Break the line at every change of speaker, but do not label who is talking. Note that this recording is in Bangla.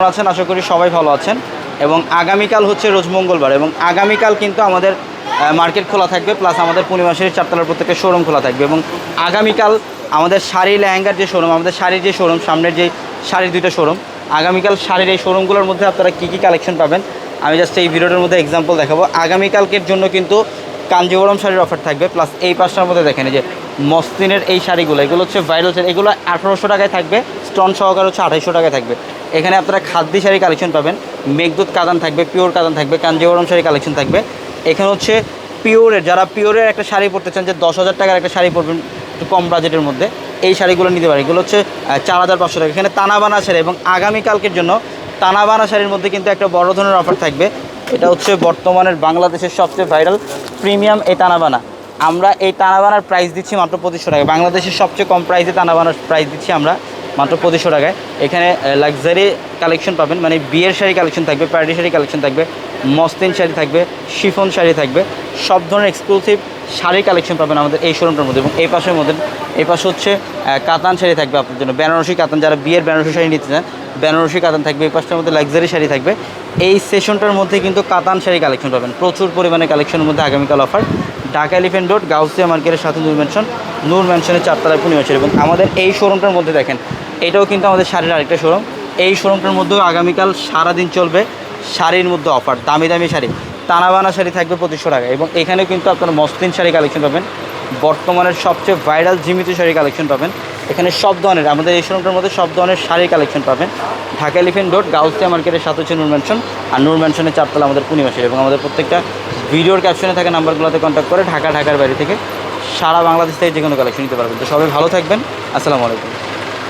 আছেন? আশা করি সবাই ভালো আছেন। এবং আগামীকাল হচ্ছে রোজ মঙ্গলবার এবং আগামীকাল কিন্তু আমাদের মার্কেট খোলা থাকবে, প্লাস আমাদের পূর্ণিমাসের চারতলার প্রত্যেকটা শোরুম খোলা থাকবে এবং আগামীকাল আমাদের শাড়ি লেহেঙ্গার যে শোরুম, আমাদের শাড়ির যে শোরুম, সামনের যে শাড়ির দুইটা শোরুম, আগামীকাল শাড়ির এই শোরুমগুলোর মধ্যে আপনারা কী কী কালেকশন পাবেন? আমি জাস্ট এই ভিডিওটার মধ্যে এক্সাম্পল দেখাবো। আগামীকালকের জন্য কিন্তু কাঞ্জিবরম শাড়ির অফার থাকবে, প্লাস এই পাঁচটার মধ্যে দেখেন যে মসলিনের এই শাড়িগুলো, এগুলো হচ্ছে ভাইরাল শাড়ি, এগুলো আঠারোশো টাকায় থাকবে। স্টোন সহকারে হচ্ছে আঠাইশশো টাকায় থাকবে। এখানে আপনারা খাদ্যি শাড়ি কালেকশন পাবেন, মেঘদূত কাদান থাকবে পিওর কাদান থাকবে, কাঞ্জিবরম শাড়ি কালেকশন থাকবে। এখানে হচ্ছে পিওরের যারা পিওরের একটা শাড়ি পরতে চান যে দশ হাজার টাকার একটা শাড়ি পরবেন একটু কম বাজেটের মধ্যে, এই শাড়িগুলো নিতে পারে এগুলো হচ্ছে চার হাজার পাঁচশো টাকা। এখানে তানাবানা শাড়ি এবং আগামীকালকের জন্য তানাবানা শাড়ির মধ্যে কিন্তু একটা বড় ধরনের অফার থাকবে। এটা হচ্ছে বর্তমানের বাংলাদেশের সবচেয়ে ভাইরাল প্রিমিয়াম এই তানাবানা। আমরা এই তানাবানার প্রাইস দিচ্ছি মাত্র পঁচিশশো টাকা। বাংলাদেশের সবচেয়ে কম প্রাইসে তানাবানার প্রাইস দিচ্ছি আমরা। মাত্র পঁচিশশো টাকায়। এখানে লাক্সারি কালেকশন পাবেন মানে বিয়ের শাড়ি কালেকশন থাকবে পার্টি শাড়ি কালেকশন থাকবে মস্তিন শাড়ি থাকবে শিফন শাড়ি থাকবে, সব ধরনের এক্সক্লুসিভ শাড়ি কালেকশন পাবেন আমাদের এই শোরুমটার মধ্যে। এবং এই পাশের মধ্যে, এই পাশে হচ্ছে কাতান শাড়ি থাকবে আপনার জন্য, বেনারসি কাতান, যারা বিয়ের বেনারসি শাড়ি নিতে চান, বেনারসি কাতান থাকবে, এই পাশটার মধ্যে লাক্সারি শাড়ি থাকবে। এই সেশনটার মধ্যে কিন্তু কাতান শাড়ি কালেকশন পাবেন, প্রচুর পরিমাণে কালেকশনের মধ্যে আগামীকাল offer Dhaka elephant road Gausia market সাথে নূর ম্যানশন নূর ম্যানশনের চারতলায় পূর্ণিমাসের এবং আমাদের এই শোরুমটার মধ্যে দেখেন এটাও কিন্তু আমাদের শাড়ির আরেকটা শোরুম এই শোরুমটার মধ্যেও আগামীকাল সারাদিন চলবে শাড়ির মধ্যে অফার দামি দামি শাড়ি। তানাবানা শাড়ি থাকবে পঁচিশশো টাকা এবং এখানেও কিন্তু আপনারা মসলিন শাড়ি কালেকশন পাবেন। বর্তমানের সবচেয়ে ভাইরাল জিমিত শাড়ি কালেকশন পাবেন। এখানে সব ধরনের, আমাদের এই শোরুমটার মধ্যে সব ধরনের শাড়ির কালেকশন পাবেন। ঢাকা এলিফেন্ট রোড গাউসিয়া মার্কেটের সাথে হচ্ছে নূর ম্যানশন আর নূর ম্যানশনের চারতলা আমাদের পূর্ণিমাসের এবং আমাদের প্রত্যেকটা ভিডিওর ক্যাপশনে থাকা নাম্বারগুলোতে কন্ট্যাক্ট করে ঢাকা, ঢাকার বাইরে থেকে সারা বাংলাদেশ থেকে যে কোনো কালেকশন নিতে পারবেন। তো সবাই ভালো থাকবেন। আসসালামু আলাইকুম।